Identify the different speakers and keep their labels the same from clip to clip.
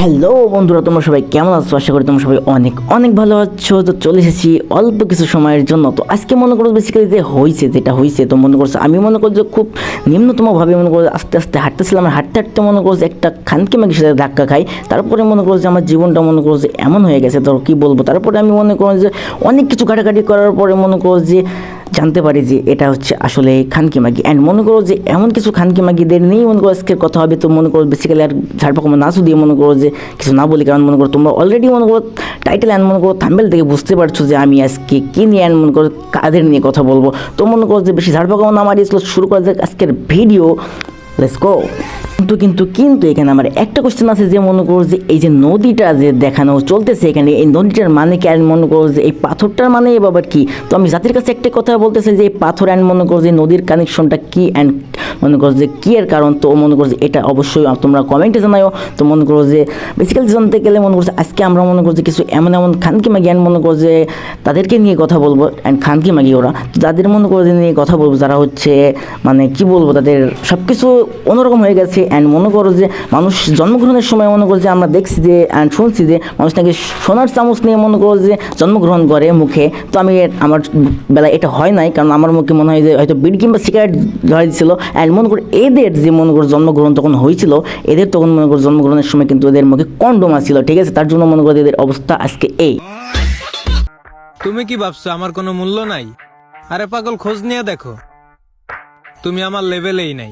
Speaker 1: Hello বন্ধুরা, তোমরা সবাই কেমন আছো? আশা করি তোমরা সবাই অনেক অনেক ভালো আছো। তো চলে এসেছি অল্প কিছু সময়ের জন্য। তো আজকে মনে করো বেসিক্যালি যে হয়েছে যেটা হয়েছে তো মনে করছ, আমি মনে করছি খুব নিম্নতমভাবে মনে করো আস্তে আস্তে হাঁটতেছিলাম। আর হাঁটতে হাঁটতে মনে করছি একটা খানকি মাগির সাথে ধাক্কা খাই। তারপরে মনে করো যে আমার জীবনটা মনে করো যে এমন হয়ে গেছে। তো কি বলব? তারপরে আমি মনে করো যে অনেক কিছু ঘাটাঘাটি করার পরে মনে করো যে জানতে পারি যে এটা হচ্ছে আসলে খানকি মাগি। অ্যান্ড মনে করো যে এমন কিছু খানকি মাগিদের নিয়েই মনে করো আজকের কথা হবে, তো মনে করো বেসিক্যালি আর ঝাড়পাকমা নাচু দিয়ে মনে করো যে কিছু না বলি, কারণ মনে করো তোমরা অলরেডি মনে করো টাইটেল অ্যান্ড মনে করো থাম্বেল থেকে বুঝতে পারছ যে আমি আজকে কী নিয়ে অ্যান্ড মনে করো কাদের নিয়ে কথা বলব। তো মনে করো যে বেশি ঝাড়পাকমা না মারিয়েছিল শুরু করা যাক আজকের ভিডিও লেটস গো কিন্তু কিন্তু কিন্তু এখানে আমার একটা কোশ্চেন আছে যে মনে করো যে এই যে নদীটা যে দেখানো চলতেছে এখানে, এই নদীটার মানে কি? আর মনে করো যে এই পাথরটার মানে এ বাবার কি? তো আমি জাতির কাছে একটা কথা বলতেছে যে এই পাথর অ্যান্ড মনে করো যে নদীর কানেকশনটা কি অ্যান্ড মনে করো যে কি এর কারণ তো মনে করো যে এটা অবশ্যই তোমরা কমেন্টে জানাও তো মনে করো যে বেসিক্যালি জানতে গেলে মনে করছে আজকে আমরা মনে করছি কিছু এমন এমন খানকি মাগি অ্যান্ড মনে করো যে তাদেরকে নিয়ে কথা বলব অ্যান্ড খানকি মাগি ওরা তো যাদের মনে করো যে নিয়ে কথা বলব যারা হচ্ছে মানে কি বলব তাদের সব কিছু অন্যরকম হয়ে গেছে অ্যান্ড মনে করো যে মানুষ জন্মগ্রহণের সময় মনে করো যে আমরা দেখছি যে অ্যান্ড শুনছি যে মানুষ নাকি সোনার চামচ নিয়ে মনে করো যে জন্মগ্রহণ করে মুখে তো আমি আমার বেলা এটা হয় নাই কারণ আমার মুখে মনে হয় যে হয়তো বিড়ি কিংবা সিগারেট ধরে দিছিল অ্যান্ড মনে করো এদের যে মনে করো জন্মগ্রহণ তখন হয়েছিল, এদের তখন মনে করো জন্মগ্রহণের সময় কিন্তু এদের মুখে কন্ডোম আসছিল ঠিক আছে? তার জন্য মনে করো এদের অবস্থা আজকে এই।
Speaker 2: তুমি কি ভাবছ আমার কোনো মূল্য নাই? আরে পাগল, খোঁজ নিয়ে দেখো। তুমি আমার লেভেলেই নাই।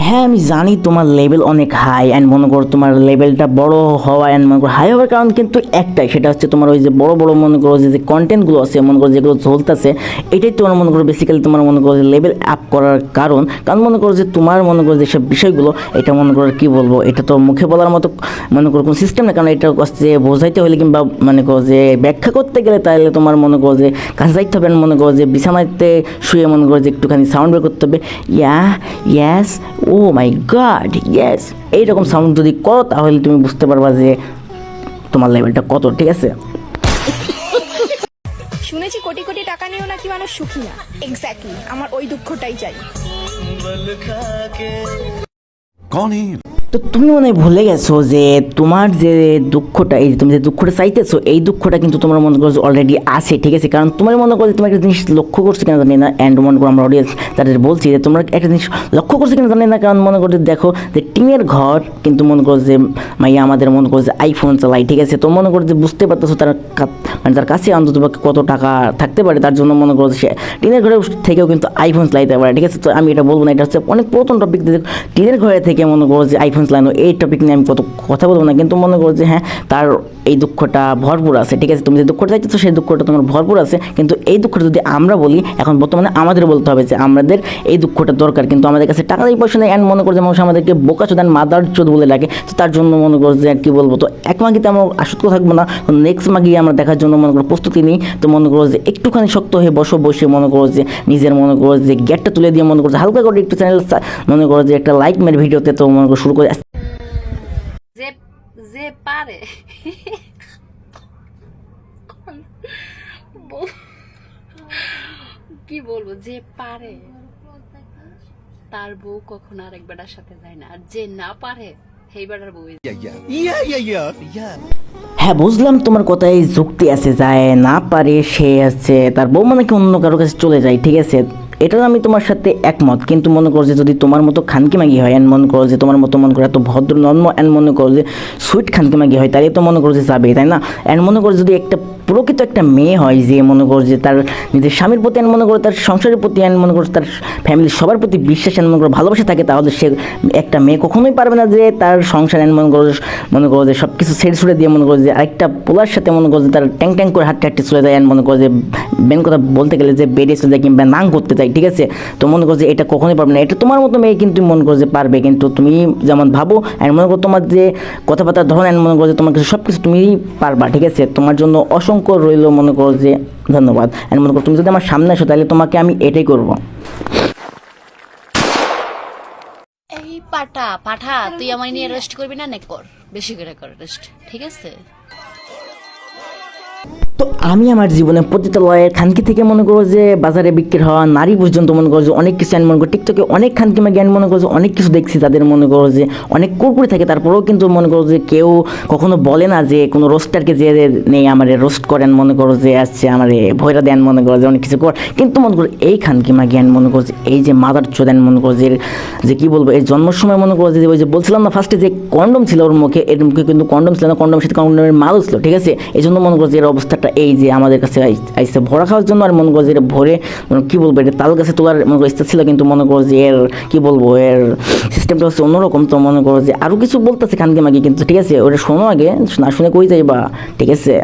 Speaker 1: হ্যাঁ আমি জানি তোমার লেভেল অনেক হাই অ্যান্ড মনে করো তোমার লেভেলটা বড় হওয়া অ্যান্ড মনে করো হাই হওয়ার কারণ কিন্তু একটাই সেটা হচ্ছে তোমার ওই যে বড় বড় মনে করো যে কন্টেন্টগুলো আছে মনে করো যেগুলো চলতেছে এটাই তোমার মনে করো বেসিক্যালি তোমার মনে করো যে লেভেল আপ করার কারণ কারণ মনে করো যে তোমার মনে করো যেসব বিষয়গুলো এটা মনে করো কি বলব এটা তো মুখে বলার মতো মনে করো কোনো সিস্টেম না কারণ এটা যে বোঝাইতে হলে কিংবা মনে করো যে ব্যাখ্যা করতে গেলে তাহলে তোমার মনে করো যে কাছে যাইতে হবে মনে করো যে বিছানাতে শুয়ে মনে করো যে একটুখানি সাউন্ড বের করতে হবে ইয়া ইয়াস ও মাই গড ইয়াস এইরকম সাউন্ড যদি করো তাহলে তুমি বুঝতে পারবা যে তোমার লেভেলটা কত ঠিক আছে?
Speaker 3: শুনেছি কোটি কোটি টাকা নিয়েও নাকি মানুষ সুখী না। এক্স্যাক্টলি আমার ওই দুঃখটাই চাই।
Speaker 4: কন
Speaker 1: তো তুমি মনে হয় ভুলে গেছো যে তোমার যে দুঃখটা, এই যে তুমি যে দুঃখটা চাইতেছো, এই দুঃখটা কিন্তু তোমার মনে করছ অলরেডি আছে, ঠিক আছে? কারণ তোমার মনে করো যে তুমি একটা জিনিস লক্ষ্য করছ কিনা জানি না অ্যান্ড মনে করো আমরা অডিয়েন্স তাদের বলছি যে তোমরা একটা জিনিস লক্ষ্য করছ কিনা জানি না, কারণ মনে করো দেখো যে টিনের ঘর কিন্তু মনে করো যে মাইয়া আমাদের মনে করো যে আইফোন চালাই ঠিক আছে? তো মনে করো যে বুঝতে পারতেছো তার মানে তার কাছে অন্তত কত টাকা থাকতে পারে, তার জন্য মনে করো সে টিনের ঘরে থেকেও কিন্তু আইফোন চালাইতে পারে, ঠিক আছে? তো আমি এটা বলব না, এটা হচ্ছে অনেক পুরাতন টপিক টিনের ঘরে থেকে মনে করো যে আইফোন চালানো এই টপিক নিয়ে আমি কত কথা বলব না কিন্তু মনে করো যে হ্যাঁ তার এই দুঃখটা ভরপুর আছে ঠিক আছে তুমি যে দুঃখটা চাইছো সেই দুঃখটা তোমার ভরপুর আছে কিন্তু এই দুঃখটা যদি আমরা বলি এখন বর্তমানে আমাদের বলতে হবে যে আমাদের এই দুঃখটা দরকার কিন্তু আমাদের কাছে টাকা দিয়ে পয়সা নেই অ্যান্ড মনে করো যে মানুষ আমাদেরকে বোকা চোদান মাদার চোদ বলে লাগে তো তার জন্য মনে করো যে কি বলব তো এক মাগিতে আমরা আসক্ত থাকব না নেক্সট মাগি আমরা দেখার জন্য মনে করো প্রস্তুতি নিই তো মনে করো যে একটুখানি শক্ত হয়ে বসো বসে মনে করো যে নিজের মনে করো যে গ্যাটটা তুলে দিয়ে মনে করো হালকা করে একটু চ্যানেল মনে করো যে একটা লাইক মেরে ভিডিওতে তো মনে করো শুরু করে
Speaker 5: পারে কি বলব যে পারে। তার বউ কখনো আরেক বেটার সাথে যায় না। আর যে না পারে সেই বেটার বউ
Speaker 1: হ্যাঁ বুঝলাম তোমার কথায় যুক্তি আছে যায় না পারে সে আছে তার বউ মানে কি অন্য কারও কাছে চলে যায় ঠিক আছে? এটা আমি তোমার সাথে একমত, কিন্তু মনে করো যে যদি তোমার মতো খানকি মাগি হয় অ্যান্ড মনে করো যে তোমার মতো মনে করো এত ভদ্র নর্ম অ্যান্ড মনে করো যে সুইট খানকি মাগি হয়, তাহলে তো মনে করো যে যাবে তাই না? অ্যান্ড মনে করো যদি একটা প্রকৃত একটা মেয়ে হয় যে মনে করো যে তার নিজের স্বামীর প্রতি and মনে করো, তার সংসারের প্রতি and মনে করো, তার ফ্যামিলির সবার প্রতি বিশ্বাস and মনে করো, ভালোবাসা থাকে, তাহলে সে একটা মেয়ে কখনোই পারবে না যে তার সংসার and মনে করো মনে করো যে সব কিছু ছেড়ে ছুড়ে দিয়ে মনে করো যে আরেকটা পোলার সাথে মনে করো যে তার ট্যাং ট্যাং করে হাঁটতে হাঁটতে চলে যায় and মনে করো যে বেন কথা বলতে গেলে যে বেরিয়ে চলে যায় কিংবা নাং করতে যায়, ঠিক আছে? তো মনে করো যে এটা কখনোই পারবে না। এটা তোমার মতো মেয়ে কিন্তু মনে করো যে পারবে, কিন্তু তুমি যেমন ভাবো আর মনে করো তোমার যে কথাবার্তার ধরন and মনে করো যে তোমার কাছে সব কিছু তুমি পারবা, ঠিক আছে? তোমার জন্য অসংখ্য রইল, মনে করো যে ধন্যবাদ। আর মনে করো তুমি যদি আমার সামনে আসো, তাহলে তোমাকে আমি এটাই করব।
Speaker 5: এই পাটা, পাঠা, তুই আমায় নিয়ে রেস্ট করবি না? নে, কর। বেশি করে কর রেস্ট ঠিক আছে?
Speaker 1: তো আমি আমার জীবনে পতিতালয়ের খানকি থেকে মনে করো যে বাজারে বিক্রি হওয়া নারী পর্যন্ত মনে করো যে অনেক কিছু আমি মনে করো টিকটকে অনেক খানকি মা জ্ঞান মনে করো যে অনেক কিছু দেখছি তাদের মনে করো যে অনেক কুরকুরি থাকে তারপরেও কিন্তু মনে করো যে কেউ কখনো বলে না যে কোনো রোস্টারকে যে নেই আমার রোস্ট করেন মনে করো যে আসছে আমার ভৈরা দেন মনে করো যে অনেক কিছু কর কিন্তু মনে করো এই খানকি মা জ্ঞান মনে করো যে এই যে মাদার চোদেন মনে করো যে যে কি বলব এর জন্মের সময় মনে করো যে ওই যে বলছিলাম না ফার্স্টে যে কন্ডম ছিল ওর মুখে এর মুখে কিন্তু কন্ডম ছিল না কন্ডম সাথে কন্ডমের মালও ছিল ঠিক আছে এই জন্য মনে করো যে এর অবস্থাটা এই যে আমাদের কাছে আইস- ভরা খাওয়ার জন্য আর মনে করো যে ভরে মানে কি বলব এটা তাল গাছে তোলার মনে করো ইচ্ছা ছিল কিন্তু মনে করো যে এর কি বলব এর সিস্টেমটা হচ্ছে অন্যরকম। তো মনে করো যে আরও কিছু বলতেছে খানকে মাকে কিন্তু ঠিক আছে ওটা শোনো আগে না শুনে কই যাইবা ঠিক আছে?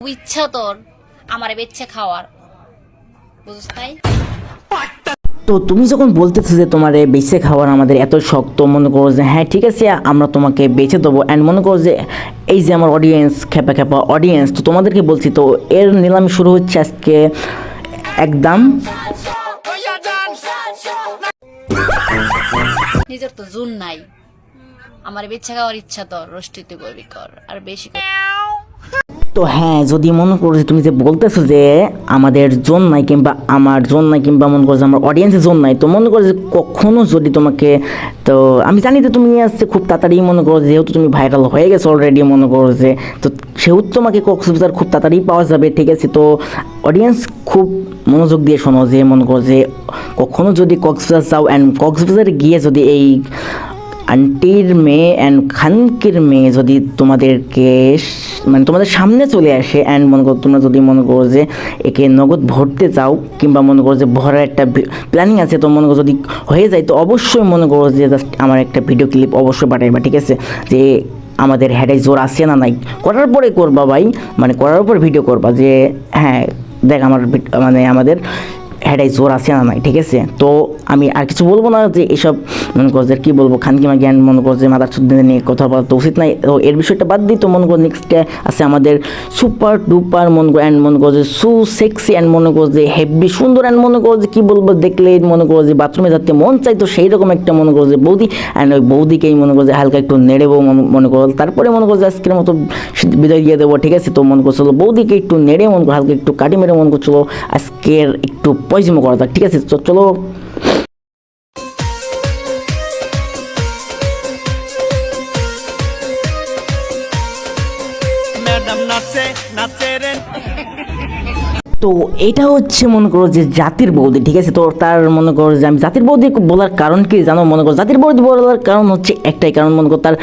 Speaker 6: ইচ্ছা তোর আমার বেচ্ছে খাওয়ার। বুঝছ তাই
Speaker 1: তো তুমি যখন বলতেছো যে তোমার বেঁচে খাওয়ার আমাদের এত শক্ত মনে করো যে হ্যাঁ ঠিক আছে আমরা তোমাকে বেঁচে দেবো। অ্যান্ড মনে করো যে এই যে আমার অডিয়েন্স খেপা খেপা অডিয়েন্স তো তোমাদেরকে বলছি, তো এর নিলামি শুরু হচ্ছে আজকে একদম।
Speaker 6: নিজের তো জুন নাই। আমার বেছে খাওয়ার ইচ্ছা তো রষ্টিতে করবি কর আর বেশি
Speaker 1: তো হ্যাঁ যদি মনে করো যে তুমি যে বলতেছো যে আমাদের জোন নাই কিংবা আমার জোন নাই কিংবা মনে করো যে আমার অডিয়েন্সের জোন নাই, তো মনে করো যে কখনো যদি তোমাকে, তো আমি জানি যে তুমি আসছে খুব তাড়াতাড়ি মনে করো যেহেতু তুমি ভাইরাল হয়ে গেছো অলরেডি মনে করো যে, তো সেহেতু তোমাকে কক্সবাজার খুব তাড়াতাড়ি পাওয়া যাবে, ঠিক আছে? তো অডিয়েন্স খুব মনোযোগ দিয়ে শোনো যে মনে করো যে কখনো যদি কক্সবাজার যাও অ্যান্ড কক্সবাজারে গিয়ে যদি এই আন্টির মেয়ে অ্যান্ড খানকির মেয়ে যদি তোমাদেরকে মানে তোমাদের সামনে চলে আসে অ্যান্ড মনে করো তোমরা যদি মনে করো যে একে নগদ ভরতে চাও কিংবা মনে করো যে ভরার একটা প্ল্যানিং আছে তো মনে করো যদি হয়ে যায় তো অবশ্যই মনে করো যে জাস্ট আমার একটা ভিডিও ক্লিপ অবশ্যই পাঠাইবা, ঠিক আছে? যে আমাদের হেডে জোর আসে না নাই? করার পরে করবা ভাই মানে করার পর ভিডিও করবা যে হ্যাঁ দেখ আমার মানে আমাদের হেডাই জোর আছে না নাই ঠিক আছে তো আমি আর কিছু বলব না যে এসব মনে করো যে কী বলব খানকিমা জ্ঞান মনে করো যে মাদার চুদ্দিনে নিয়ে কথা বলা তো উচিত নাই তো এর বিষয়টা বাদ দিই তো মনে করো নেক্সটে আছে আমাদের সুপার ডুপার মনে করো অ্যান্ড মনে করো যে সু সেক্সি অ্যান্ড মনে করো যে হেভি সুন্দর অ্যান্ড মনে করো যে কী বলব দেখলে মনে করো যে বাথরুমে যাতে মন চাই তো সেই রকম একটা মনে করো যে বৌদি অ্যান্ড ওই বৌদিকেই মনে করো যে হালকা একটু নেড়েবো মনে- মনে করো তারপরে মনে করো যে আজকের মতো বিদায় দিয়ে দেবো ঠিক আছে তো মনে করছিল বৌদিকে একটু নেড়ে মনে করো হালকা একটু কাটি মেরে মনে করছিল আজকের একটু পয়জিমো করা যাক ঠিক আছে? তো চলো। তো এটা হচ্ছে মনে করো যে জাতির বৌদি ঠিক আছে? তো তার মনে করো যে আমি জাতির বৌদি বলার কারণ কি জানো? মনে করো জাতির বৌদি বলার কারণ হচ্ছে একটাই কারণ মনে করো তার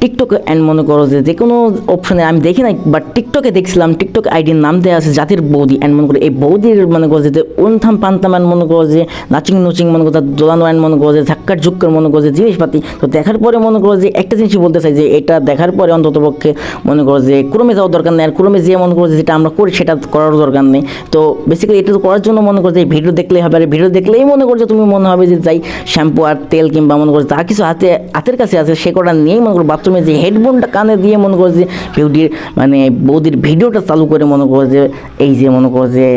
Speaker 1: টিকটকে অ্যান্ড মনে করো যে যে কোনো অপশনে আমি দেখি নাই বাট টিকটকে দেখছিলাম টিকটক আইডির নাম দেওয়া আছে জাতির বৌদি অ্যান্ড মনে করো এই বৌদির মনে করো যে উনথাম পান্তাম অ্যান্ড মনে করো যে নাচিং নুচিং মনে করো দোলানো অ্যান্ড মনে করো যে ধাক্কার ঝুক্কার মনে করো যে জিনিসপাতি তো দেখার পরে মনে করো যে একটা জিনিসই বলতে চাই যে এটা দেখার পরে অন্তত পক্ষে মনে করো যে ক্রমে যাওয়ার দরকার নেই আর ক্রমে যে মনে করো যে যেটা আমরা করি সেটা করার দরকার নেই তো বেসিক্যালি এটা করার জন্য মনে করো যে ভিডিও দেখলেই হবে আর ভিডিও দেখলেই মনে করো যে তুমি মনে হবে যে যাই শ্যাম্পু আর তেল কিংবা মনে করো যা কিছু হাতে হাতের কাছে আছে সে কটা নিয়েই মনে করো বাথরুমে যে হেডফোনটা কানে দিয়ে মনে করো যে বিউটির মানে বৌদির ভিডিওটা চালু করে মনে করো যে এই যে মনে করো যে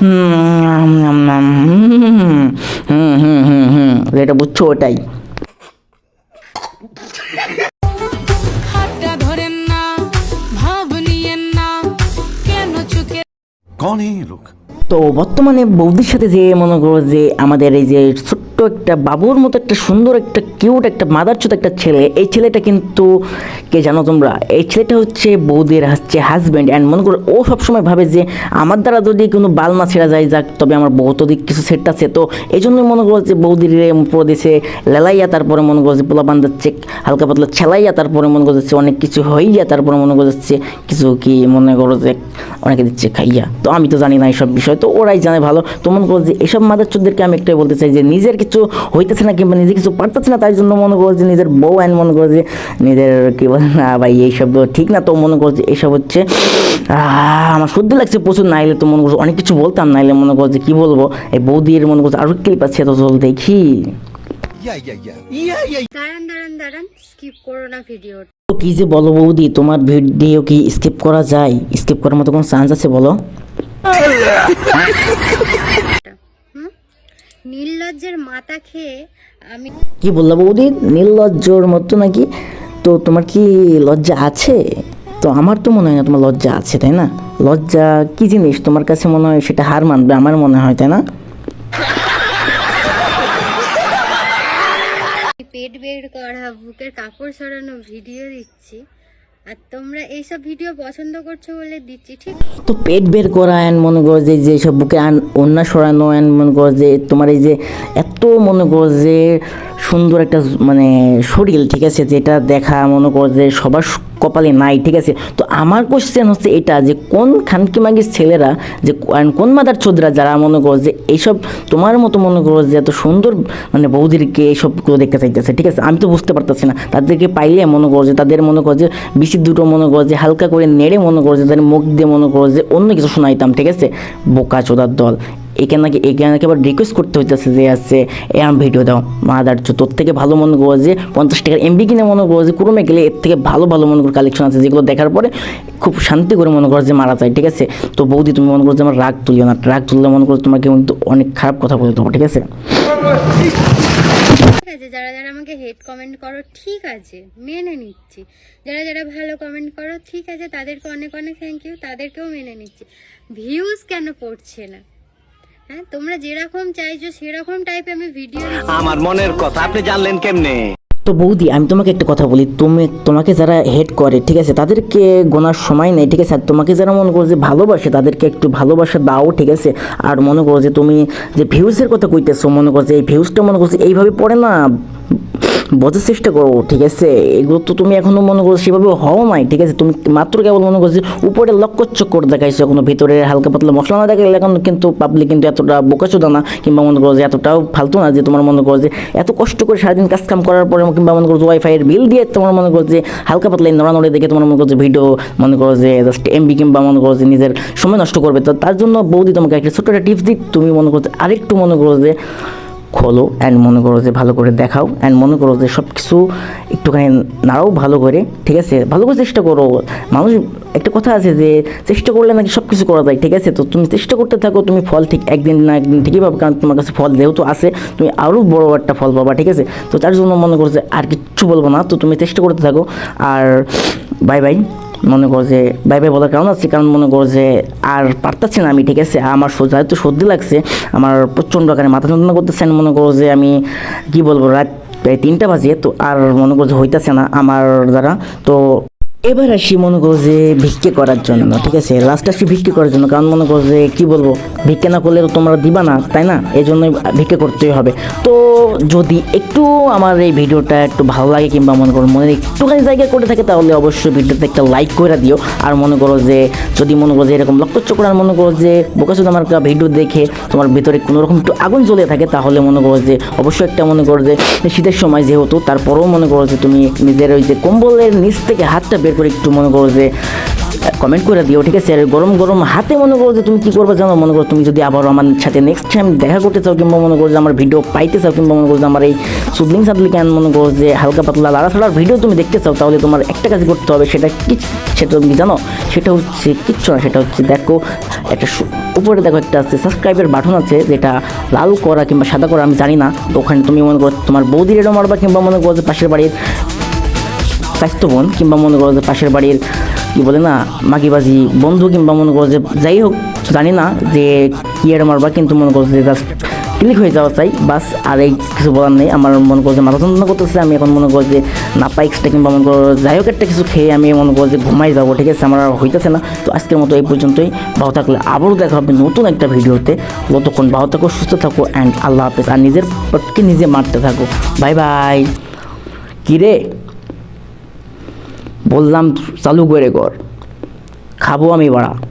Speaker 1: হুম হুম হুম হুম হুম যেটা বুঝছো ওটাই
Speaker 7: হাতটা ধরেন না ভাব নিয়েন না কেন চুকে
Speaker 4: कौन है ये लोग
Speaker 1: তো বর্তমানে বৌদির সাথে যে মনে করো যে আমাদের এই যে ছোট্ট একটা বাবুর মতো একটা সুন্দর একটা কিউট একটা মাদারচোত একটা ছেলে, এই ছেলেটা কিন্তু, কে জানো তোমরা? এই ছেলেটা হচ্ছে বৌদির হচ্ছে হাজব্যান্ড অ্যান্ড মনে করো ও সবসময় ভাবে যে আমার দ্বারা যদি কোনো বাল না ছেড়া যায়, যাক, তবে আমার বউ তো দিক কিছু সেট আছে তো এই জন্যই মনে করো যে বৌদির প্রদেশে লেলাইয়া, তারপরে মনে করো যে পোলা বান্ধাচ্ছে হালকা পাতলা ছেলাইয়া, তারপরে মনে করো যাচ্ছে অনেক কিছু হইয়া, তারপরে মনে করো যাচ্ছে কিছু কি মনে করো যে অনেকে দিচ্ছে খাইয়া। তো আমি তো জানি না এইসব বিষয়। তো ওরাই জানে ভালো। তো মনে করো যে এসব মাদারচোদদেরকে আমি একটাই বলতে চাই যে নিজের কিছু হইতেছে না কিংবা নিজে কিছু পারতেছে না তাই জন্য মনে করো যে নিজের বউ অ্যান্ড মনে করো যে নিজের কি বলে না ভাই এইসব ঠিক না। তো মনে করো যে এসব হচ্ছে আমার সর্দি লাগছে প্রচুর। নাইলে তো মনে করো অনেক কিছু বলতাম নাইলে মনে করো যে কি বলব? এই বৌদির মনে করছে আরও ক্লিপ আছে তো চল দেখি।
Speaker 8: দাঁড়ান দাঁড়ান দাঁড়ান স্কিপ করো না ভিডিও
Speaker 1: কি যে বলো বৌদি তোমার ভিডিও কি স্কিপ করা যায়? স্কিপ করার মতো কোনো চান্স আছে বলো?
Speaker 8: নির্লজ্জের মাথা খেয়ে আমি
Speaker 1: কি বললাম বৌদি? নীললজ্জর মতো নাকি? তো তোমার কি লজ্জা আছে? তো আমার তো মনে হয় না তোমার লজ্জা আছে তাই না? লজ্জা কি জিনিস? তোমার কাছে মনে হয় সেটা হার মানবে আমার মনে হয় তাই না?
Speaker 8: পেট বের করা বুকের কাপড় সরানো ভিডিও দিচ্ছি। আর তোমরা এইসব ভিডিও পছন্দ করছ বলে দিচ্ছি, ঠিক?
Speaker 1: তো পেট বের করা অ্যান্ড মনে করো যে যে সব বুকে আন অন্য সরানো অ্যান্ড মনে করো যে, তোমার এই যে এত মনে করো যে সুন্দর একটা মানে শরীর, ঠিক আছে, যেটা দেখা মনে করো যে সবার কপালে নাই, ঠিক আছে? তো আমার কোশ্চেন হচ্ছে এটা যে, কোন খানকি মাগির ছেলেরা যে কোন মাদার চোদরা যারা মনে করো যে, এইসব তোমার মতো মনে করো যে, এত সুন্দর মানে বৌদিরকে এইসবগুলো দেখতে চাইতেছে, ঠিক আছে? আমি তো বুঝতে পারতেছি না। তাদেরকে পাইলে মনে করো যে, তাদের মনে করো যে, বেশি দুটো মনে করো যে, হালকা করে নেড়ে মনে করো যে, তাদের মুখ দিয়ে মনে করো যে, অন্য কিছু শোনাইতাম, ঠিক আছে? বোকা চোদার দল। এখানে নাকি এখানে নাকি আবার রিকোয়েস্ট করতে হইতেছে যে আছে, এ এরম ভিডিও দাও। মাদার তোর থেকে ভালো মনে করো যে পঞ্চাশ টাকার এমবি কিনে মনে করো যে ক্রমে গেলে এর থেকে ভালো ভালো মনে করো কালেকশন আছে, যেগুলো দেখার পরে খুব শান্তি করে মনে করো যে মারা যায়, ঠিক আছে? তো বৌদি, তুমি মনে করো যে আমার রাগ তুলিও না। রাগ তুললে মনে করো তোমাকে কিন্তু অনেক খারাপ কথা বলে দেবো, ঠিক আছে?
Speaker 8: ঠিক আছে, যারা যারা আমাকে হেড কমেন্ট করো, ঠিক আছে, মেনে নিচ্ছি। যারা যারা ভালো কমেন্ট করো, ঠিক আছে, তাদেরকে অনেক অনেক থ্যাংক ইউ তাদেরকেও মেনে নিচ্ছি। ভিউজ কেন পড়ছে না? হ্যাঁ তোমরা যেরকম চাইছো সেরকম টাইপে আমি ভিডিও
Speaker 9: আমার মনের কথা আপনি জানলেন কেমনে?
Speaker 1: তো বৌদি আমি তোমাকে একটা কথা বলি। তুমি তোমাকে যারা হেড করে ঠিক আছে তাদেরকে গোনার সময় নেই ঠিক আছে? আর তোমাকে যারা মনে করো যে ভালোবাসে তাদেরকে একটু ভালোবাসা দাও ঠিক আছে? আর মনে করো যে তুমি যে ভিউজের কথা কইতেছো মনে করো যে এই ভিউজটা মনে করছ এইভাবে পড়ে না বোঝার চেষ্টা করো ঠিক আছে এগুলো তো তুমি এখনও মনে করো সেভাবে হও নাই ঠিক আছে তুমি মাত্র কেবল মনে করছ উপরে লক্ষ্য চক্কর দেখাইছো এখনও ভিতরে হালকা পাতলা মশলা না দেখাইলে এখন কিন্তু পাবলিক কিন্তু এতটা বোকাচোদা না কিংবা মনে করো যে এতটাও ফালতু না যে তোমার মনে করো যে এত কষ্ট করে সারাদিন কাজ কাম করার পরে কিংবা মনে করো ওয়াইফাইয়ের বিল দিয়ে তোমার মনে করো যে হালকা পাতলা নড়ানড়ি দেখে তোমার মনে করো যে ভিডিও মনে করো যে জাস্ট এমবি কিংবা মনে করো যে নিজের সময় নষ্ট করবে তো তার জন্য বৌদি তোমাকে একটা ছোট্ট একটা টিপস দিই তুমি মনে করো আরেকটু মনে করো যে খোলো অ্যান্ড মনে করো যে ভালো করে দেখাও অ্যান্ড মনে করো যে সব কিছু একটুখানি নাড়াও ভালো করে, ঠিক আছে? ভালো করে চেষ্টা করো। মানুষ, একটা কথা আছে যে চেষ্টা করলে নাকি সব কিছু করা যায়, ঠিক আছে? তো তুমি চেষ্টা করতে থাকো, তুমি ফল ঠিক একদিন না একদিন ঠিকই পাবে, কারণ তোমার কাছে ফল যেহেতু আছে, তুমি আরও বড় একটা ফল পাবা, ঠিক আছে? তো তার জন্য মনে করো যে আর কিচ্ছু বলব না, তো তুমি চেষ্টা করতে থাকো। আর বাই বাই মনে করো যে, ভাই ভাই বলার কারণ আছে? কারণ মনে কর যে, আর পারতেছি না আমি, ঠিক আছে? আমার যেহেতু সর্দি লাগছে, আমার প্রচণ্ড আকারে মাথা যন্ত্রণা করতেছেন মনে করো যে, আমি কি বলব, রাত প্রায় তিনটা বাজে, তো আর মনে করছে হইতাছে না আমার দ্বারা, তো এবার আসি মনে করো যে ভিক্ষে করার জন্য ঠিক আছে? লাস্ট আসি ভিক্ষে করার জন্য কারণ মনে করো যে কী বলব? ভিক্ষে না করলে তো তোমরা দিবা না তাই না? এই জন্যই ভিক্ষে করতেই হবে। তো যদি একটু আমার এই ভিডিওটা একটু ভালো লাগে কিংবা মনে করো মনে একটুখানি জায়গা করে থাকে তাহলে অবশ্যই ভিডিওতে একটা লাইক করে দিও। আর মনে করো যে যদি মনে করো যে এরকম লক্ষ্য চক্র আর মনে করো যে বোকাশুধু আমার ভিডিও দেখে তোমার ভিতরে কোনো রকম একটু আগুন জ্বলে থাকে তাহলে মনে করো যে অবশ্যই একটা মনে করো যে শীতের সময় যেহেতু তারপরেও মনে করো যে তুমি নিজের ওই যে কম্বলের নিচ থেকে হাতটা বের করে একটু মনে করো যে কমেন্ট করে দিও, ঠিক আছে? আর গরম গরম হাতে মনে করো যে তুমি কী করবে জানো? মনে করো তুমি যদি আবার আমার সাথে নেক্সট টাইম দেখা করতে চাও কিংবা মনে করো যে আমার ভিডিও পাইতে চাও কিংবা মনে করো যে আমার এই সুদলিং সাদলি ক্যান মনে করো যে হালকা পাতলা লাড়াছাড়ার ভিডিও তুমি দেখতে চাও, তাহলে তোমার একটা কাজ করতে হবে, সেটা কি সেটা তুমি জানো? সেটা হচ্ছে কিচ্ছু না, সেটা হচ্ছে দেখো, একটা উপরে দেখো একটা আছে সাবস্ক্রাইবের বাটন আছে, যেটা লাল করা কিংবা সাদা করা, আমি জানি না। ওখানে তুমি মনে করো তোমার বৌদির এরম মারবা কিংবা মনে করো যে পাশের বাড়ির স্বাস্থ্য বোন কিংবা মনে করো যে পাশের বাড়ির, কি বলে না, মাগিবাজি বন্ধু কিংবা মনে করো যে যাই হোক, জানি না যে কি আর মারবা, কিন্তু মনে করো যে জাস্ট ক্লিক হয়ে যাওয়া চাই, বাস আর এই কিছু বলার নেই। আমার মনে করো যে মাথা যন্ত্রণা করতেছে, আমি এখন মনে করো যে নাপা এক্সট্রা কিংবা মনে করো যাই হোক একটা কিছু খেয়ে আমি মনে করো যে ঘুমাই যাব, ঠিক আছে? আমার আর হইতেছে না। তো আজকের মতো এই পর্যন্তই। ভালো থাকলে আবারও দেখা হবে নতুন একটা ভিডিওতে। ততক্ষণ ভালো থাকো, সুস্থ থাকো অ্যান্ড আল্লাহ হাফেজ। আর নিজের পটকে নিজে মারতে থাকো। Bye bye. কিরে বললাম চালু করে কর। খাব আমি বাড়া।